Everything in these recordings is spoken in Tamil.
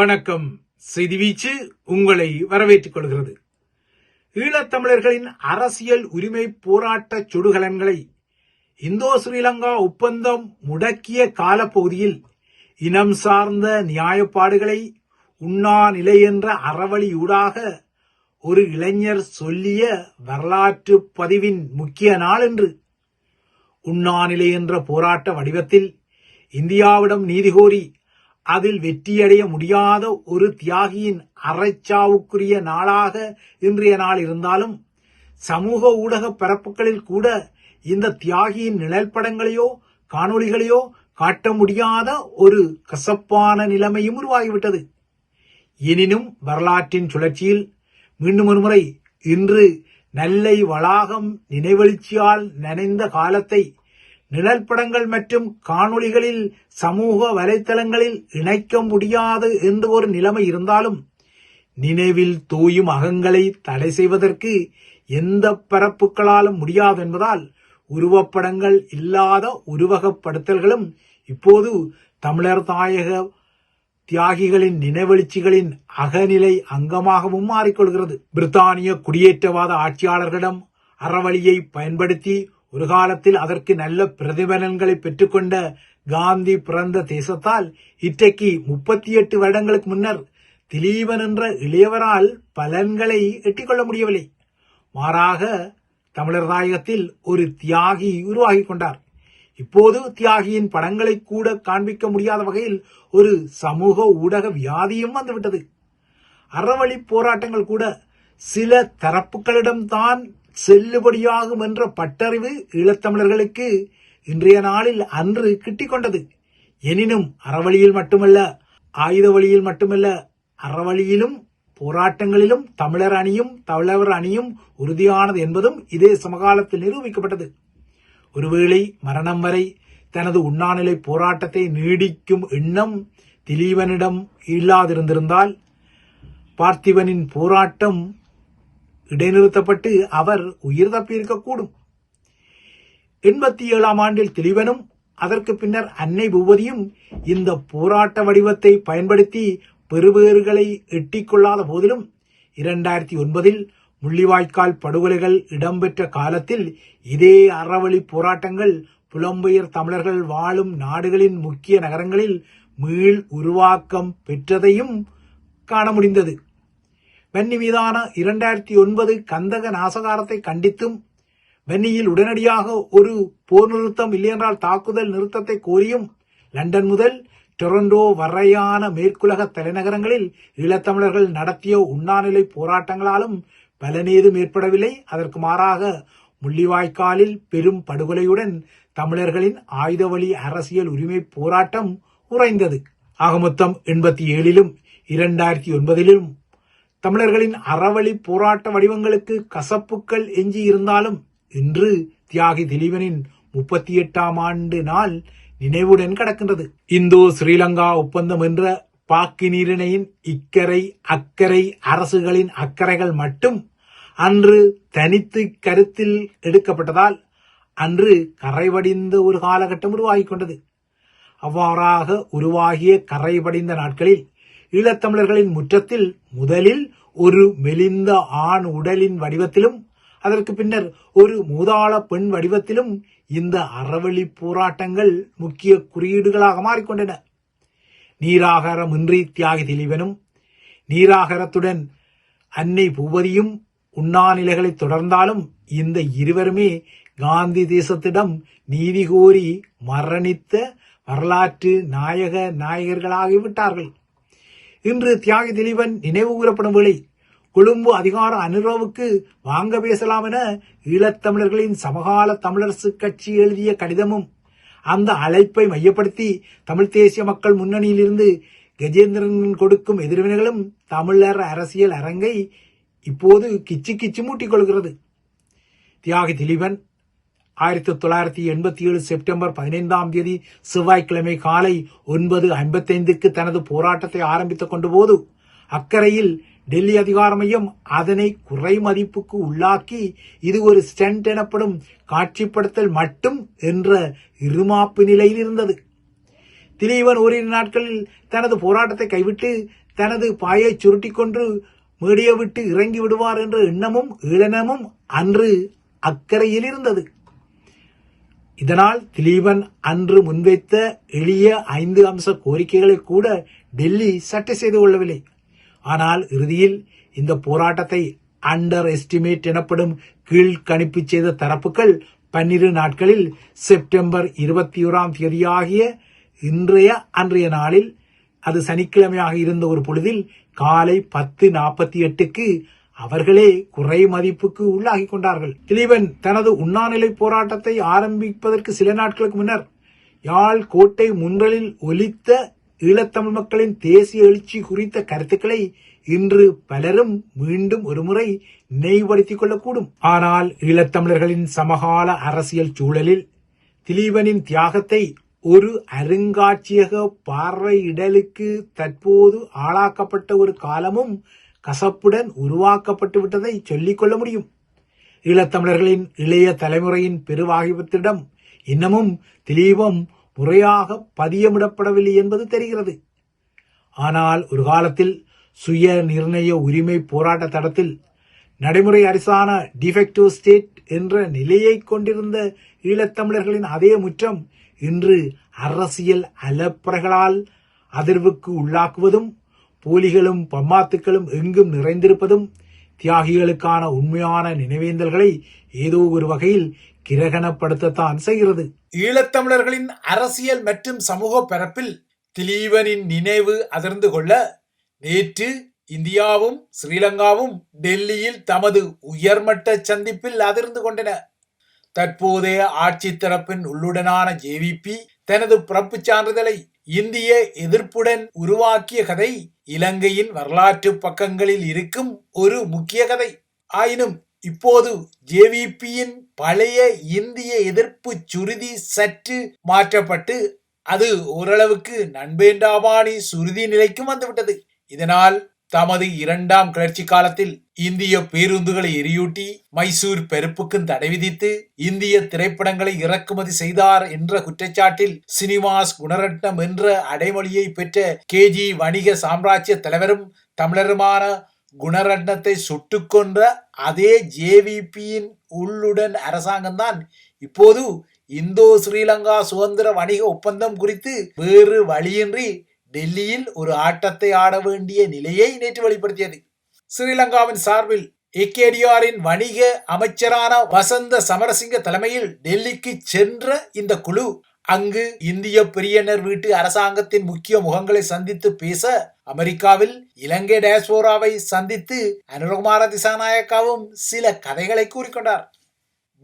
வணக்கம். செய்தி வீச்சு உங்களை வரவேற்றுக் கொள்கிறது. ஈழத்தமிழர்களின் அரசியல் உரிமை போராட்ட சுடுகலன்களை இந்தோ ஸ்ரீலங்கா ஒப்பந்தம் முடக்கிய காலப்பகுதியில் இனம் சார்ந்த நியாயப்பாடுகளை உண்ணா நிலை என்ற அறவழியூடாக ஒரு இளைஞர் சொல்லிய வரலாற்று பதிவின் முக்கிய நாள் என்று உண்ணாநிலை என்ற போராட்ட வடிவத்தில் இந்தியாவிடம் நீதி கோரி அதில் வெற்றியடைய முடியாத ஒரு தியாகியின் அரைச்சாவுக்குரிய நாளாக இன்றைய நாள் இருந்தாலும் சமூக ஊடக பரப்புகளில் கூட இந்த தியாகியின் நிழல் படங்களையோ காணொளிகளையோ காட்ட முடியாத ஒரு கசப்பான நிலைமையும் உருவாகிவிட்டது. எனினும் வரலாற்றின் சுழற்சியில் மீண்டும் ஒருமுறை இன்று நெல்லை வளாகம் நினைவெழுச்சியால் நனைந்த காலத்தை நிழல் படங்கள் மற்றும் காணொளிகளில் சமூக வலைத்தளங்களில் இணைக்க முடியாது என்று ஒரு நிலைமை இருந்தாலும் நினைவில் தூயும் அகங்களை தடை செய்வதற்கு எந்த பரப்புகளாலும் முடியாது என்பதால் உருவப்படங்கள் இல்லாத உருவகப்படுத்தல்களும் இப்போது தமிழர் தாயக தியாகிகளின் நினைவெழுச்சிகளின் அகநிலை அங்கமாகவும் மாறிக்கொள்கிறது. பிரித்தானிய குடியேற்றவாத ஆட்சியாளர்களிடம் அறவழியை பயன்படுத்தி ஒரு காலத்தில் அதற்கு நல்ல பிரதிபலன்களை பெற்றுக்கொண்ட காந்தி பிறந்த தேசத்தால் இற்றைக்கு முப்பத்தி எட்டு வருடங்களுக்கு முன்னர் திலீபன் என்ற இளையவரால் பலன்களை எட்டிக்கொள்ள முடியவில்லை. மாறாக தமிழர் தாயகத்தில் ஒரு தியாகி உருவாகி கொண்டார். இப்போது தியாகியின் படங்களை கூட காண்பிக்க முடியாத வகையில் ஒரு சமூக ஊடக வியாதியும் வந்துவிட்டது. அறவழி போராட்டங்கள் கூட சில தரப்புகளிடம்தான் செல்லுபடியாகும் என்ற பட்டறிவு ஈழத்தமிழர்களுக்கு இன்றைய நாளில் அன்று கிட்டிக்கொண்டது. எனினும் அறவழியில் மட்டுமல்ல ஆயுத வழியில் மட்டுமல்ல அறவழியிலும் போராட்டங்களிலும் தமிழர் அணியும் தமிழர் அணியும் உறுதியானது என்பதும் இதே சமகாலத்தில் நிரூபிக்கப்பட்டது. ஒருவேளை மரணம் வரை தனது உண்ணாநிலை போராட்டத்தை நீடிக்கும் எண்ணம் திலீபனிடம் இல்லாதிருந்திருந்தால் பார்த்திபனின் போராட்டம் இடைநிறுத்தப்பட்டு அவர் உயிர் தப்பியிருக்கக்கூடும். எண்பத்தி ஏழாம் ஆண்டில் திலீபனும் அதற்கு பின்னர் அன்னை பூபதியும் இந்த போராட்ட வடிவத்தை பயன்படுத்தி பெறுபேறுகளை எட்டிக்கொள்ளாத போதிலும் இரண்டாயிரத்தி ஒன்பதில் முள்ளிவாய்க்கால் படுகொலைகள் இடம்பெற்ற காலத்தில் இதே அறவழி போராட்டங்கள் புலம்பெயர் தமிழர்கள் வாழும் நாடுகளின் முக்கிய நகரங்களில் மீள் உருவாக்கம் பெற்றதையும் காண முடிந்தது. வென்னி மீதான இரண்டாயிரத்தி ஒன்பது கந்தக நாசகாரத்தை கண்டித்தும் வென்னியில் உடனடியாக ஒரு போர் நிறுத்தம் இல்லையென்றால் தாக்குதல் நிறுத்தத்தை கோரியும் லண்டன் முதல் டொரண்டோ வரையான மேற்குலக தலைநகரங்களில் ஈழத்தமிழர்கள் நடத்திய உண்ணாநிலை போராட்டங்களாலும் பலனேதும் ஏற்படவில்லை. அதற்கு மாறாக முள்ளிவாய்க்காலில் பெரும் படுகொலையுடன் தமிழர்களின் ஆயுத வழி அரசியல் உரிமை போராட்டம் உறைந்தது. ஆக மொத்தம் எண்பத்தி ஏழிலும் இரண்டாயிரத்தி ஒன்பதிலும் தமிழர்களின் அறவழி போராட்ட வடிவங்களுக்கு கசப்புக்கள் எஞ்சி இருந்தாலும் இன்று தியாகி திலீபனின் முப்பத்தி எட்டாம் ஆண்டு நாள் நினைவுடன் கடக்கின்றது. இந்தோ ஸ்ரீலங்கா ஒப்பந்தம் என்ற பாக்கி நீரிணையின் இக்கரை அக்கறை அரசுகளின் அக்கறைகள் மட்டும் அன்று தனித்து கருத்தில் எடுக்கப்பட்டதால் அன்று கரைவடிந்த ஒரு காலகட்டம் உருவாகிக் கொண்டது. அவ்வாறாக உருவாகிய கரைபடிந்த நாட்களில் ஈழத்தமிழர்களின் முற்றத்தில் முதலில் ஒரு மெலிந்த ஆண் உடலின் வடிவத்திலும் அதற்கு பின்னர் ஒரு மூதாள பெண் வடிவத்திலும் இந்த அறவழி போராட்டங்கள் முக்கிய குறியீடுகளாக மாறிக்கொண்டன. நீராகாரமின்றி தியாகி திலீபனும் நீராகாரத்துடன் அன்னை பூபதியும் உண்ணாநிலைகளை தொடர்ந்தாலும் இந்த இருவருமே காந்தி தேசத்திடம் நீதி கோரி மரணித்த வரலாற்று நாயக நாயகர்களாகிவிட்டார்கள். இன்று தியாகி திலீபன் நினைவு கூறப்படும் வேளை கொழும்பு அதிகார அனுரவுக்கு வாங்க பேசலாம் என ஈழத்தமிழர்களின் சமகால தமிழரசு கட்சி எழுதிய கடிதமும் அந்த அழைப்பை மையப்படுத்தி தமிழ் தேசிய மக்கள் முன்னணியிலிருந்து கஜேந்திரன் கொடுக்கும் எதிர்வினைகளும் தமிழர் அரசியல் அரங்கை இப்போது கிச்சு கிச்சு மூட்டிக் கொள்கிறது. தியாகி திலீபன் ஆயிரத்தி தொள்ளாயிரத்தி எண்பத்தி ஏழு செப்டம்பர் பதினைந்தாம் தேதி செவ்வாய்க்கிழமை காலை ஒன்பது ஐம்பத்தைந்துக்கு தனது போராட்டத்தை ஆரம்பித்துக் கொண்ட போது அக்கறையில் டெல்லி அதிகார மையம் அதனை குறை மதிப்புக்கு உள்ளாக்கி இது ஒரு ஸ்டண்ட் எனப்படும் காட்சிப்படுத்தல் மட்டும் என்ற இருமாப்பு நிலையில் இருந்தது. திலீவன் ஓரிரு நாட்களில் தனது போராட்டத்தை கைவிட்டு தனது பாயை சுருட்டிக்கொண்டு மேடியை விட்டு இறங்கி விடுவார் என்ற எண்ணமும் ஈழனமும் அன்று அக்கறையில் இருந்தது. இதனால் திலீபன் அன்று முன்வைத்த எளிய ஐந்து அம்ச கோரிக்கைகளை கூட டெல்லி சட்டை செய்து கொள்ளவில்லை. ஆனால் இறுதியில் இந்த போராட்டத்தை அண்டர் எஸ்டிமேட் எனப்படும் கீழ்கணிப்பு செய்த தரப்புகள் பன்னிரு நாட்களில் செப்டம்பர் இருபத்தி ஓராம் தேதியாகிய இன்றைய அன்றைய நாளில் அது சனிக்கிழமையாக இருந்த ஒரு பொழுதில் காலை பத்து நாற்பத்தி எட்டுக்கு அவர்களே குறை மதிப்புக்கு உள்ளாகி கொண்டார்கள். திலீபன் தனது உண்ணாநிலை போராட்டத்தை ஆரம்பிப்பதற்கு சில நாட்களுக்கு முன்னர் யாழ் கோட்டை முன்றலில் ஒலித்த ஈழத்தமிழ் மக்களின் தேசிய எழுச்சி குறித்த கருத்துக்களை இன்று பலரும் மீண்டும் ஒருமுறை நினைவுபடுத்திக் கொள்ளக்கூடும். ஆனால் ஈழத்தமிழர்களின் சமகால அரசியல் சூழலில் திலீபனின் தியாகத்தை ஒரு அருங்காட்சியக பார்வையிடலுக்கு தற்போது ஆளாக்கப்பட்ட ஒரு காலமும் கசப்புடன் உருவாக்கப்பட்டு விட்டதை சொல்லிக் கொள்ள முடியும். ஈழத்தமிழர்களின் இளைய தலைமுறையின் பெருவாகிபத்திடம் இன்னமும் திலீபம் முறையாக பதியமிடப்படவில்லை என்பது தெரிகிறது. ஆனால் ஒரு காலத்தில் சுய நிர்ணய உரிமை போராட்ட தடத்தில் நடைமுறை அரசான டிஃபெக்டிவ் ஸ்டேட் என்ற நிலையை கொண்டிருந்த ஈழத்தமிழர்களின் அதே முற்றம் இன்று அரசியல் அலப்பறைகளால் அதிர்வுக்கு உள்ளாக்குவதும் போலிகளும் பம்மாத்துக்களும் எங்கும் நிறைந்திருப்பதும் தியாகிகளுக்கான உண்மையான நினைவேந்தல்களை ஏதோ ஒரு வகையில் கிரகணப்படுத்தத்தான் செய்கிறது. ஈழத்தமிழர்களின் அரசியல் மற்றும் சமூக பரப்பில் திலீபனின் நினைவு அதிர்ந்து கொள்ள நேற்று இந்தியாவும் ஸ்ரீலங்காவும் டெல்லியில் தமது உயர்மட்ட சந்திப்பில் அதிர்ந்து கொண்டன. தற்போதைய ஆட்சி தரப்பின் உள்ளுடனான ஜேவிபி தனது பிறப்புச் சான்றிதழை இந்திய எதிர்ப்புடன் உருவாக்கிய கதை இலங்கையின் வரலாற்று பக்கங்களில் இருக்கும் ஒரு முக்கிய கதை. ஆயினும் இப்போது ஜேவிபியின் பழைய இந்திய எதிர்ப்பு சுருதி சற்று மாற்றப்பட்டு அது ஓரளவுக்கு நண்பேண்டாபாணி சுருதி நிலைக்கும் வந்துவிட்டது. இதனால் தமது இரண்டாம் கிளர்ச்சி காலத்தில் இந்திய பேருந்துகளை எரியூட்டி மைசூர் பெருப்புக்கும் தடை விதித்து இந்திய திரைப்படங்களை இறக்குமதி செய்தார் என்ற குற்றச்சாட்டில் சினிமாஸ் குணரட்னம் என்ற அடைமொழியை பெற்ற கேஜி வணிக சாம்ராஜ்ய தலைவரும் தமிழருமான குணரட்னத்தை சுட்டுக்கொன்ற அதே ஜேவிபியின் உள்ளுடன் அரசாங்கம்தான் இப்போது இந்தோ ஸ்ரீலங்கா சுதந்திர வணிக ஒப்பந்தம் குறித்து வேறு வழியின்றி டெல்லியில் ஒரு ஆட்டத்தை ஆட வேண்டிய நிலையை நேற்று வெளிப்படுத்தியது. ஸ்ரீலங்காவின் சார்பில் ஏகேடிஆரின் வணிக அமைச்சரான வசந்த சமரசிங்க தலைமையில் டெல்லிக்கு சென்ற இந்த குழு அங்கு இந்திய பிரியனர் வீட்டு அரசாங்கத்தின் முக்கிய முகங்களை சந்தித்து பேச அமெரிக்காவில் இலங்கை டயஸ்போராவை சந்தித்து அனுரகுமார திசாநாயக்காவும் சில கதைகளை கூறிக்கொண்டார்.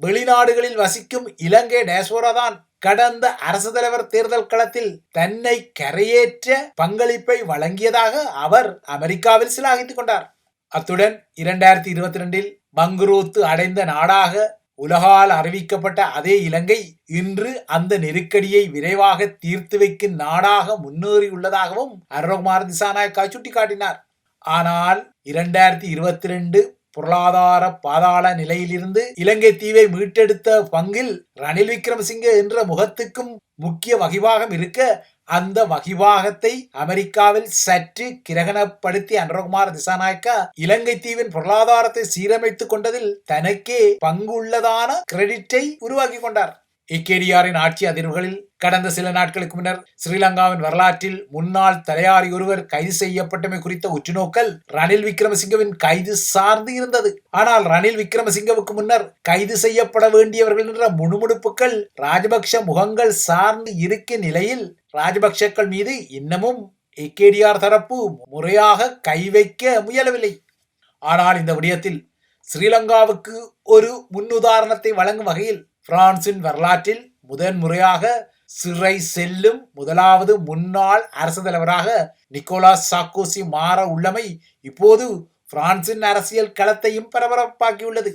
வெளிநாடுகளில் வசிக்கும் இலங்கை டயஸ்போரா தான் கடந்த அரசு தலைவர் தேர்தல் களத்தில் தன்னை கரையேற்ற பங்களிப்பை வழங்கியதாக அவர் அமெரிக்காவில் சிலாகித்துக் கொண்டார். அத்துடன் இரண்டாயிரத்தி இருபத்தி ரெண்டில் மங்குரோத்து அடைந்த நாடாக உலகால் அறிவிக்கப்பட்ட அதே இலங்கை இன்று அந்த நெருக்கடியை விரைவாக தீர்த்து வைக்கும் நாடாக முன்னேறியுள்ளதாகவும் அருணகுமார் திசாநாயக்கா சுட்டிக்காட்டினார். ஆனால் இரண்டாயிரத்தி இருபத்தி ரெண்டு பொருளாதார பாதாள நிலையிலிருந்து இலங்கை தீவை மீட்டெடுத்த பங்கில் ரணில் விக்ரமசிங்கே என்ற முகத்துக்கும் முக்கிய வகிவாகம் இருக்க அந்த வகிவாகத்தை அமெரிக்காவில் சற்று கிரகணப்படுத்தி அனுரகுமார் திசாநாயக்கா இலங்கை தீவின் பொருளாதாரத்தை சீரமைத்துக் கொண்டதில் தனக்கே பங்குள்ளதான கிரெடிட்டை உருவாக்கி கொண்டார். இக்கேடியாரின் ஆட்சி அதிர்வுகளில் கடந்த சில நாட்களுக்கு முன்னர் ஸ்ரீலங்காவின் வரலாற்றில் முன்னாள் தலையாரி ஒருவர் கைது செய்யப்பட்டமை குறித்த உற்றுநோக்கல் ரணில் விக்ரமசிங்கவின் கைது சார்ந்து இருந்தது. ஆனால் ரணில் விக்ரமசிங்கவுக்கு முன்னர் கைது செய்யப்பட வேண்டியவர்கள் என்ற முணுமுணுப்புகள் ராஜபக்ஷ முகங்கள் சார்ந்து இருக்க நிலையில் ராஜபக்ஷக்கள் மீது இன்னமும் ஏகேடிஆர் தரப்பு முறையாக கை வைக்க முயலவில்லை. ஆனால் இந்த விடயத்தில் ஸ்ரீலங்காவுக்கு ஒரு முன்னுதாரணத்தை வழங்கும் வகையில் பிரான்சின் வரலாற்றில் முதன் முறையாக சிறை செல்லும் முதலாவது முன்னாள் அரசு தலைவராக நிக்கோலாஸ் சாக்கோசி மாற உள்ளமை இப்போது பிரான்சின் அரசியல் களத்தையும் பரபரப்பாக்கியுள்ளது.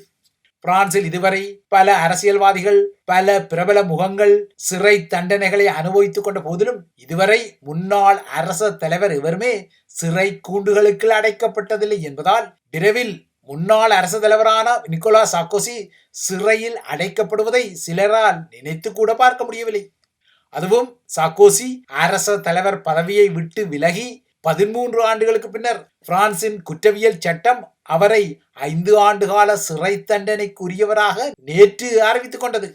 பிரான்சில் இதுவரை பல அரசியல்வாதிகள் பல பிரபல முகங்கள் சிறை தண்டனைகளை அனுபவித்துக் கொண்ட போதிலும் இதுவரை முன்னாள் அரச தலைவர் எவருமே சிறை கூண்டுகளுக்கு அடைக்கப்பட்டதில்லை என்பதால் விரைவில் முன்னாள் அரசு தலைவரான நிக்கோலா சாக்கோசி சிறையில் அடைக்கப்படுவதை சிலரால் நினைத்து கூட பார்க்க முடியவில்லை. அதுவும் சாக்கோசி அரச தலைவர் பதவியை விட்டு விலகி பதிமூன்று ஆண்டுகளுக்கு பின்னர் பிரான்சின் குற்றவியல் சட்டம் அவரை ஐந்து ஆண்டுகால சிறை தண்டனைக்குரியவராக நேற்று அறிவித்துக் கொண்டது.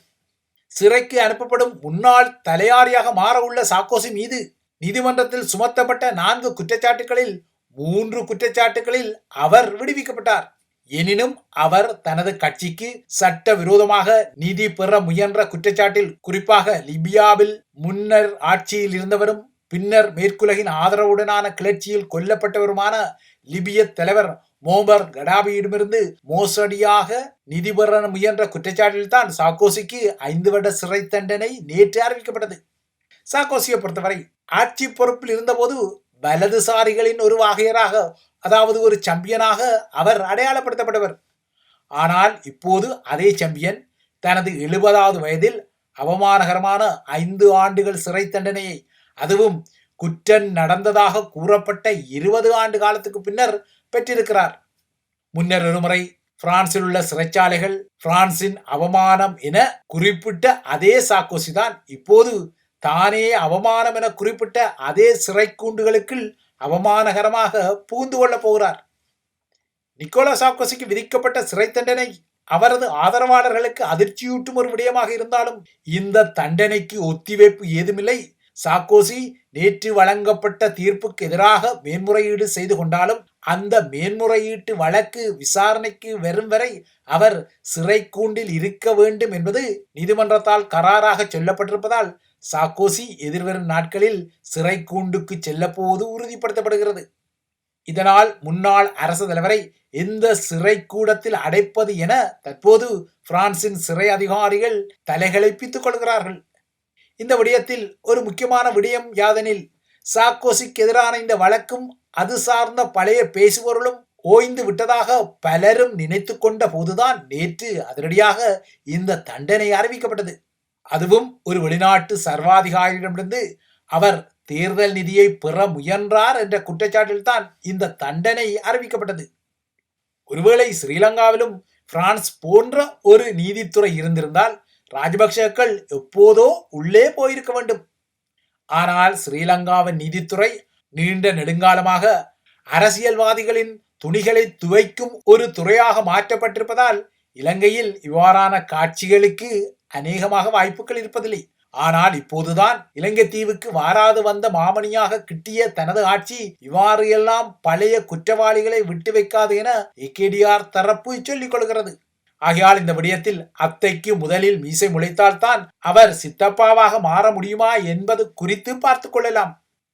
சிறைக்கு அனுப்பப்படும் முன்னாள் தலையாரியாக மாற உள்ள சாக்கோசி மீது நீதிமன்றத்தில் சுமத்தப்பட்ட நான்கு குற்றச்சாட்டுகளில் மூன்று குற்றச்சாட்டுகளில் அவர் விடுவிக்கப்பட்டார். எனினும் அவர் தனது கட்சிக்கு சட்ட விரோதமாக நிதி பெற முயன்ற குற்றச்சாட்டில் குறிப்பாக லிபியாவில் முன்னர் ஆட்சியில் இருந்தவரும் பின்னர் மேற்குலகின் ஆதரவுடனான கிளர்ச்சியில் கொல்லப்பட்டவருமான லிபிய தலைவர் மோபர் கடாபியிடமிருந்து மோசடியாக நிதி பெற முயன்ற குற்றச்சாட்டில் தான் சாக்கோசிக்கு ஐந்து வருட சிறை தண்டனை நேற்று அறிவிக்கப்பட்டது. சாக்கோசியை பொறுத்தவரை ஆட்சி பொறுப்பில் இருந்தபோது வலதுசாரிகளின் ஒரு வகையராக அதாவது ஒரு சாம்பியனாக அவர் அடையாளப்படுத்தப்பட்டவர். ஆனால் இப்போது அதே சாம்பியன் தனது எழுபதாவது வயதில் அவமானகரமான ஐந்து ஆண்டுகள் சிறை தண்டனையை அதுவும் குற்றம் நடந்ததாக கூறப்பட்ட இருபது ஆண்டு காலத்துக்கு பின்னர் பெற்றிருக்கிறார். முன்னர் ஒருமுறை பிரான்சில் உள்ள சிறைச்சாலைகள் பிரான்சின் அவமானம் என குறிப்பிட்ட அதே சாக்கோசி தான் இப்போது தானே அவமானம் என குறிப்பிட்ட அதே சிறை கூண்டுகளுக்குள் அவமானகரமாக பூந்து கொள்ளப் போகிறார். நிக்கோலா சாக்கோசிக்கு விதிக்கப்பட்ட சிறை தண்டனை அவரது ஆதரவாளர்களுக்கு அதிர்ச்சியூட்டும் ஒரு விடயமாக இருந்தாலும் இந்த தண்டனைக்கு ஒத்திவைப்பு ஏதுமில்லை. சாக்கோசி நேற்று வழங்கப்பட்ட தீர்ப்புக்கு எதிராக மேன்முறையீடு செய்து கொண்டாலும் அந்த மேன்முறையீட்டு வழக்கு விசாரணைக்கு வரும் வரை அவர் சிறை கூண்டில் இருக்க வேண்டும் என்பது நீதிமன்றத்தால் கராராக சொல்லப்பட்டிருப்பதால் சாக்கோசி எதிர்வரும் நாட்களில் சிறை கூண்டுக்கு செல்லப்போவது உறுதிப்படுத்தப்படுகிறது. இதனால் முன்னாள் அரசு தலைவரை எந்த சிறை கூடத்தில் அடைப்பது என தற்போது பிரான்சின் சிறை அதிகாரிகள் தலைகளை கொள்கிறார்கள். இந்த விடயத்தில் ஒரு முக்கியமான விடயம் யாதெனில் சாக்கோசிக்கு எதிரான இந்த வழக்கும் அது சார்ந்த பழைய பேசுபொருளும் ஓய்ந்து விட்டதாக பலரும் நினைத்து கொண்ட போதுதான் நேற்று அதிரடியாக இந்த தண்டனை அறிவிக்கப்பட்டது. அதுவும் ஒரு வெளிநாட்டு சர்வாதிகாரியிடமிருந்து அவர் தேர்தல் நிதியை பெற முயன்றார் என்ற குற்றச்சாட்டில் தான் இந்த தண்டனை அறிவிக்கப்பட்டது. ஒருவேளை ஸ்ரீலங்காவிலும் பிரான்ஸ் போன்ற ஒரு நீதித்துறை இருந்திருந்தால் ராஜபக்சேக்கள் எப்போதோ உள்ளே போயிருக்க வேண்டும். ஆனால் ஸ்ரீலங்காவின் நீதித்துறை நீண்ட நெடுங்காலமாக அரசியல்வாதிகளின் துணிகளை துவைக்கும் ஒரு துறையாக மாற்றப்பட்டிருப்பதால் இலங்கையில் இவ்வாறான காட்சிகளுக்கு அநேகமாக வாய்ப்புகள் இருப்பதில்லை. ஆனால் இப்போதுதான் இலங்கை தீவுக்கு வாராது வந்த மாமணியாக கிட்டிய தனது ஆட்சி இவ்வாறு எல்லாம் பழைய குற்றவாளிகளை விட்டு வைக்காது என ஏகேடிஆர் தரப்பு சொல்லிக் கொள்கிறது. ஆகையால் இந்த விடயத்தில் அத்தைக்கு முதலில் மீசை முளைத்தால்தான் அவர் சித்தப்பாவாக மாற முடியுமா என்பது குறித்து பார்த்து கொள்ளலாம்.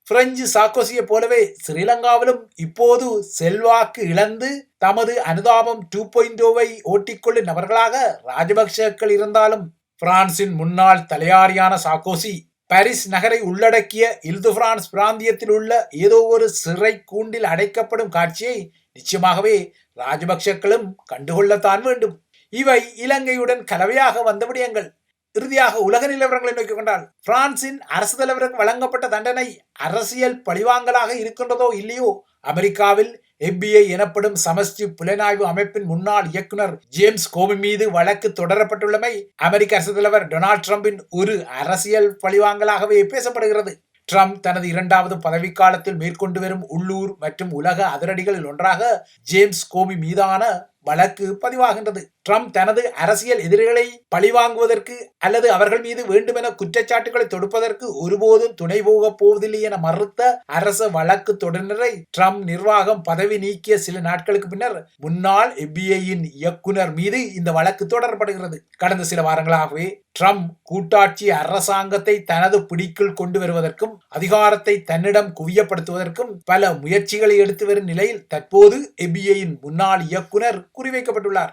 பிரெஞ்சு சாக்கோசியை போலவே ஸ்ரீலங்காவிலும் இப்போது செல்வாக்கு இழந்து தமது அனுதாபம் டூ பாயிண்ட் ஓவை ஓட்டிக்கொள்ளும் நபர்களாக ராஜபக்சேக்கள் இருந்தாலும் பிரான்சின் முன்னாள் தலையாரியான சாக்கோசி பாரிஸ் நகரை உள்ளடக்கிய இல்து பிரான்ஸ் பிராந்தியத்தில் உள்ள ஏதோ ஒரு சிறை கூண்டில் அடைக்கப்படும் காட்சியை நிச்சயமாகவே ராஜபக்சக்களும் கண்டுகொள்ளத்தான் வேண்டும். இவை இலங்கையுடன் கலவையாக வந்த விடயங்கள். இறுதியாக உலக நிலவரங்களை நோக்கிக் கொண்டால் பிரான்சின் அரசு தலைவருக்கு வழங்கப்பட்ட தண்டனை அரசியல் பழிவாங்கலாக இருக்கின்றதோ இல்லையோ அமெரிக்காவில் எப்பிஐ எனப்படும் சமஷ்டி புலனாய்வு அமைப்பின் முன்னாள் இயக்குனர் ஜேம்ஸ் கோமி மீது வழக்கு தொடரப்பட்டுள்ளமை அமெரிக்க அரசு தலைவர் டொனால்ட் டிரம்பின் ஒரு அரசியல் பழிவாங்கலாகவே பேசப்படுகிறது. ட்ரம்ப் தனது இரண்டாவது பதவிக்காலத்தில் மேற்கொண்டு வரும் உள்ளூர் மற்றும் உலக அதிரடிகளில் ஒன்றாக ஜேம்ஸ் கோமி மீதான வழக்கு பதிவாகின்றது. ட்ரம்ப் தனது அரசியல் எதிரிகளை பழிவாங்குவதற்கு அல்லது அவர்கள் மீது வேண்டுமென குற்றச்சாட்டுகளை தொடுப்பதற்கு ஒருபோதும் துணை போகப் போவதில்லை என மறுத்த அரச வழக்கு தொடரினரை ட்ரம்ப் நிர்வாகம் பதவி நீக்கிய சில நாட்களுக்கு பின்னர் முன்னாள் எஃபிஐயின் இயக்குனர் மீது இந்த வழக்கு தொடரப்படுகிறது. கடந்த சில வாரங்களாகவே ட்ரம்ப் கூட்டாட்சி அரசாங்கத்தை தனது பிடிக்குள் கொண்டு வருவதற்கும் அதிகாரத்தை தன்னிடம் குவியப்படுத்துவதற்கும் பல முயற்சிகளை எடுத்து வரும் நிலையில் தற்போது எபிஐயின் முன்னாள் இயக்குனர் குறிவைக்கப்பட்டுள்ளார்.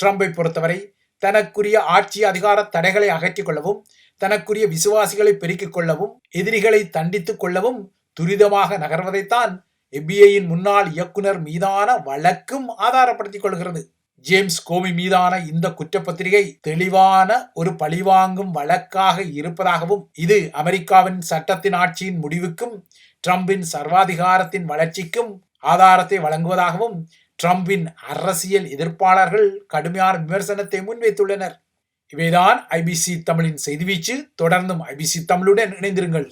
ட்ரம்பை பொறுத்தவரை தனக்குரிய ஆட்சி அதிகார தடைகளை அகற்றிக் கொள்ளவும் தனக்குரிய விசுவாசிகளை பெருக்கிக் கொள்ளவும் எதிரிகளை தண்டித்துக் கொள்ளவும் துரிதமாக நகர்வதைத்தான் எபிஐயின் முன்னாள் இயக்குனர் மீதான வழக்கும் ஆதாரப்படுத்திக் கொள்கிறது. ஜேம்ஸ் கோமி மீதான இந்த குற்றப்பத்திரிகை தெளிவான ஒரு பழிவாங்கும் வழக்காக இருப்பதாகவும் இது அமெரிக்காவின் சட்டத்தின் ஆட்சியின் முடிவுக்கும் ட்ரம்பின் சர்வாதிகாரத்தின் வளர்ச்சிக்கும் ஆதாரத்தை வழங்குவதாகவும் டிரம்பின் அரசியல் எதிர்ப்பாளர்கள் கடுமையான விமர்சனத்தை முன்வைத்துள்ளனர். இவைதான் ஐபிசி தமிழின் செய்திவீச்சு தொடர்ந்தும் ஐபிசி தமிழுடன் இணைந்திருங்கள்.